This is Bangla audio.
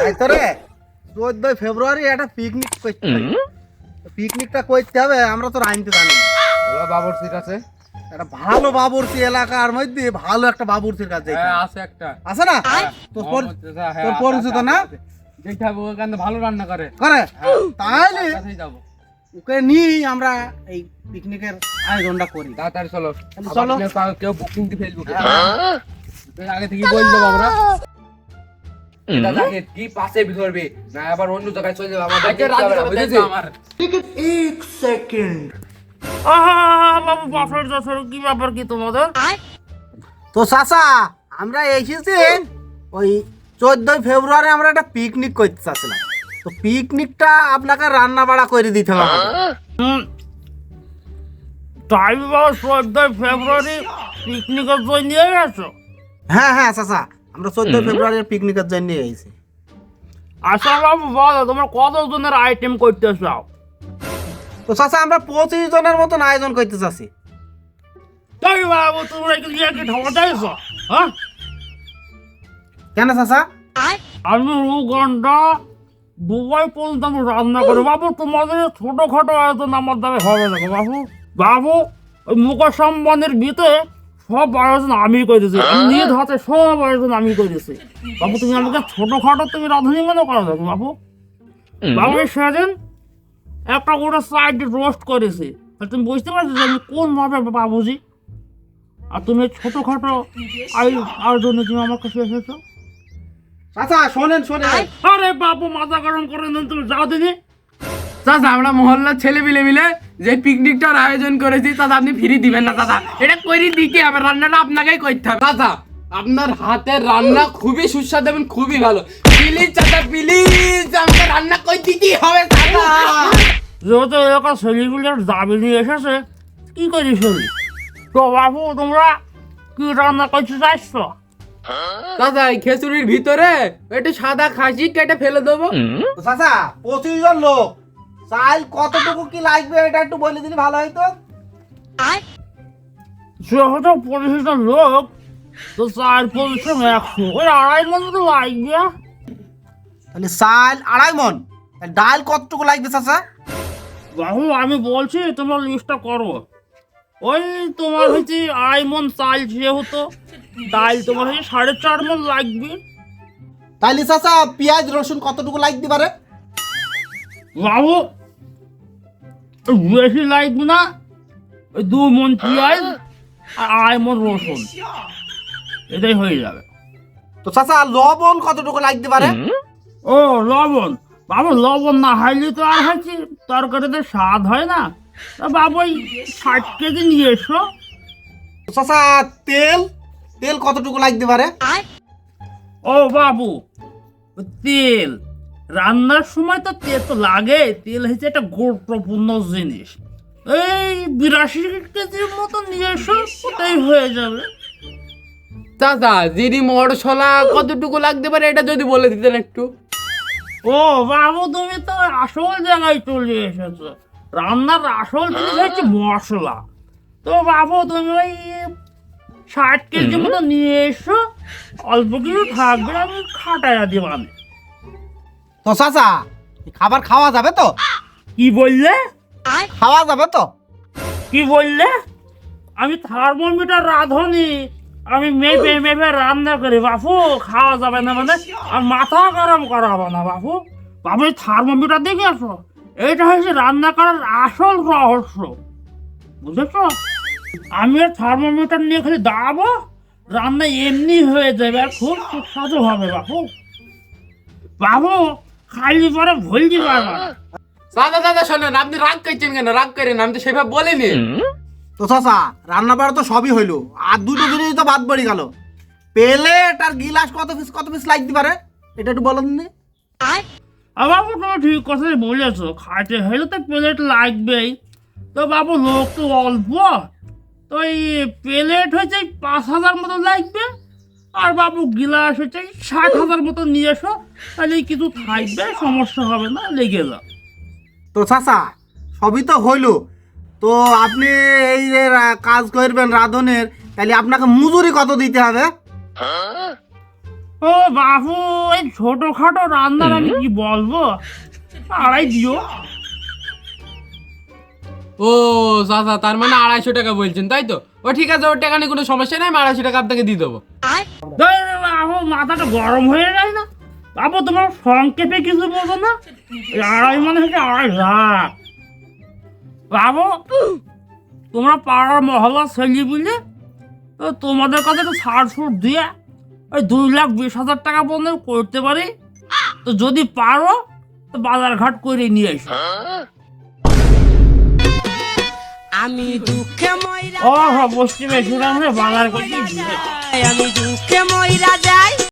তাই তো চোদ্দই ফেব্রুয়ারি একটা পিকনিক করতে হবে। পিকনিকটা করতে হবে আমরা তো আনতে জানি। বলো কাছে? একটা ভালো বাবুরচি এলাকার মধ্যে ভালো একটা বাবুরচির কাছে হ্যাঁ আছে একটা। আছে না? তোর হ্যাঁ, তোর পরিচিত না? আছে। যেটা ওখানে ভালো রান্না করে। করে? তাহলে যাব। ওকে নিয়ে আমরা এই পিকনিকের আয়োজনটা করি। তাড়াতাড়ি চলো। চলো। কেউ- বুকিং দিয়ে ফেসবুকে আগে থেকে বলে দেবো আমরা এটা থাকে কি পাশে ধরবে? না আবার অন্য জায়গায় চলে যাবে আমাদের দেখতে হবে না, বুঝেছিস? বাবু বছর বছর কি ব্যাপার কি তোমাদের? তো চাচা আমরা এসেছি ওই চোদ্দই ফেব্রুয়ারি আমরা একটা পিকনিক করতে চাচ্ছিলাম। তো পিকনিকটা আপনাকে রান্না বাড়া করে দিতে হবে। তাই বাবা চোদ্দই ফেব্রুয়ারি পিকনিকের জন্য নিয়ে গেছো? হ্যাঁ হ্যাঁ চাচা আমরা চোদ্দই ফেব্রুয়ারির পিকনিকের জন্য বাবু বলো তোমরা কতজনের আইটেম করতে চাও তো চাচা আমরা পঁচিশ জনের মতন আয়োজন করতে চাচ্ছি। তাই বাবু তোমরা কি নিয়ে কি ঠকা হ্যাঁ? কেন চাচা? আমি ঘণ্টা দুবাই পর্যন্ত আমি রান্না করি। বাবু তোমাদের ছোটখাটো আয়োজন আমার দ্বারা হবে না বাবু। বাবু ওই মুকেশ আম্বানির ভিতরে সব আয়োজন আমি করেছি আমি নিজ হাতে সব আয়োজন আমি করেছি বাবু তুমি আমাকে ছোটখাটো তুমি রাঁধুনি মনে করো দেখো বাবু বাবু সেদিন একটা গোটা সাইড রোস্ট করেছি। আর তুমি বুঝতে পারছ যে আমি কোন ভাবে বাবুজি আর তুমি এই ছোটখাটো আয়- আয়োজনে তুমি আমার কাছে এসেছ চাচা শোনেন শোনেন। আরে বাবু মাথা গরম করে নেন তুমি যাও দিদি। চাচা আমরা মহল্লার ছেলে মিলে মিলে যে পিকনিকটার আয়োজন করেছি দাদা আপনি ফ্রি দিবেন না দাদা এটা করে দিতে হবে রান্নাটা আপনাকেই করতে হবে। দাদা আপনার হাতের রান্না খুবই সুস্বাদু এবং খুবই ভালো। প্লিজ চাচা প্লিজ আমাকে রান্না করে দিতেই হবে যেহেতু এলাকার ছেলেগুলোর দাবি নিয়ে এসেছে কি করি শরীর? তো বাবু তোমরা কি রান্না করতে চাইছো? দাদা এই খেসুরির ভিতরে একটু সাদা খাসি কেটে ফেলে দেবো। চাচা পঁচিশ জন লোক। চাল কতটুকু কি লাগবে এটা একটু বলে দিলে ভালো হয়তো যেহেতু পরিচিত লোক তো চার পরিশ্রম একশো ওই আড়াই মন তো লাগবে। তাহলে চাল আড়াই মন। ডাল কতটুকু লাগবে চাচা? বাবু আমি বলছি তোমরা লিস্টটা করো। ওই তোমার হচ্ছে আড়াই মন চাল যেহেতু ডাল তোমার হচ্ছে সাড়ে চার মন লাগবে। তাহলে চাচা পেঁয়াজ রসুন কতটুকু লাগতে পারে? বাবু বেশি লাগবে না ওই দু মন পেঁয়াজ আর আড়াই মন রসুন। এটাই হয়ে যাবে। তো চাচা লবণ কতটুকু লাগতে পারে? ও লবণ। বাবু লবণ না হাইলে তো আর হচ্ছে তরকারিতে স্বাদ হয় না। তা বাবু ওই ষাট কেজি নিয়ে এসো। চাচা তেল? তেল কতটুকু লাগতে পারে? ও বাবু তেল। রান্নার সময় তো তেল তো লাগে তেল হচ্ছে একটা গুরুত্বপূর্ণ জিনিস। এই বিরাশি কেজির মতো নিয়ে এসো ওটাই হয়ে যাবে। দাদা জিরি মশলা কতটুকু লাগতে পারে এটা যদি বলে দিতেন একটু। ও বাবু তুমি তো আসল জায়গায় চলে এসেছ। রান্নার আসল জিনিস হচ্ছে মশলা। তো বাবু তুমি ওই ষাট কেজি মতো নিয়ে এসো অল্প কিছু থাকবে আমি খাটাইয়া দিবানে তো চাচা খাবার খাওয়া যাবে তো? কি বললে? খাওয়া যাবে তো? কি বললে? আমি থার্মোমিটার রাঁধুনি। আমি মেপে মেপে রান্না করি বাপু। খাওয়া যাবে না মানে আর মাথা গরম করাবো না বাপু। বাপু এই থার্মোমিটার দেখে আসো। এইটা হচ্ছে রান্না করার আসল রহস্য। বুঝেছ? আমি থার্মোমিটার নিয়ে খালি দাঁড়াবো রান্না এমনি হয়ে যাবে আর খুব সুস্বাদু হবে বাপু। বাবু খাইলি পরে ভুলতে পারবা না। দাদা দাদা শোনেন আপনি রাগ করছেন কেন? রাগ করেন আমি তো সেভাবে বলিনি। তো চাচা রান্না বাড়া তো সবই হইল। আর দুটো জিনিস তো বাদ পড়ে গেল। প্লেট আর গিলাস কত পিস কত পিস লাগতে পারে? এটা একটু বলেন নি। আর বাবু তুমি ঠিক কথাই বলেছ। খাইতে হলে তো প্লেট লাগবেই। তো বাবু লোক তো অল্প। তো এই প্লেট হচ্ছে পাঁচ হাজার মতো লাগবে। আর বাবু গিলাস হচ্ছে ষাট হাজার মতো নিয়ে এসো তাহলে কিছু থাকবে সমস্যা হবে না লেগে যাও। তো চাচা সবই তো হইল। তো আপনি এই যে কাজ করবেন রাঁধনের তাহলে আপনাকে মজুরি কত দিতে হবে? ও বাবু এই ছোটখাটো রান্নার আমি কি বলব? আড়াই দিও। ও চাচা তার মানে আড়াইশো টাকা বলছেন তাই তো? ও ঠিক আছে ওর টাকা নিয়ে কোনো সমস্যা নেই আমি আড়াইশো টাকা আপনাকে দিয়ে দেবো। বাবু মাথাটা গরম হয়ে যায় না? বাবু তোমার সংক্ষেপে কিছু বলছো না? আড়াই মানে হচ্ছে আড়াই লাখ। বাবু তোমরা পাড়ার মহল্লা ছেলে বুঝলে? তো তোমাদের কাছে একটু ছাড় ছুট দিয়ে ওই দুই লাখ বিশ হাজার টাকা পর্যন্ত করতে পারি। তো যদি পারো তো বাজার ঘাট করে নিয়ে এসো। আমি দুঃখে ময়রা ও পশ্চিমে সুরাম করতে যাই, আমি দুঃখে ময়রা যাই।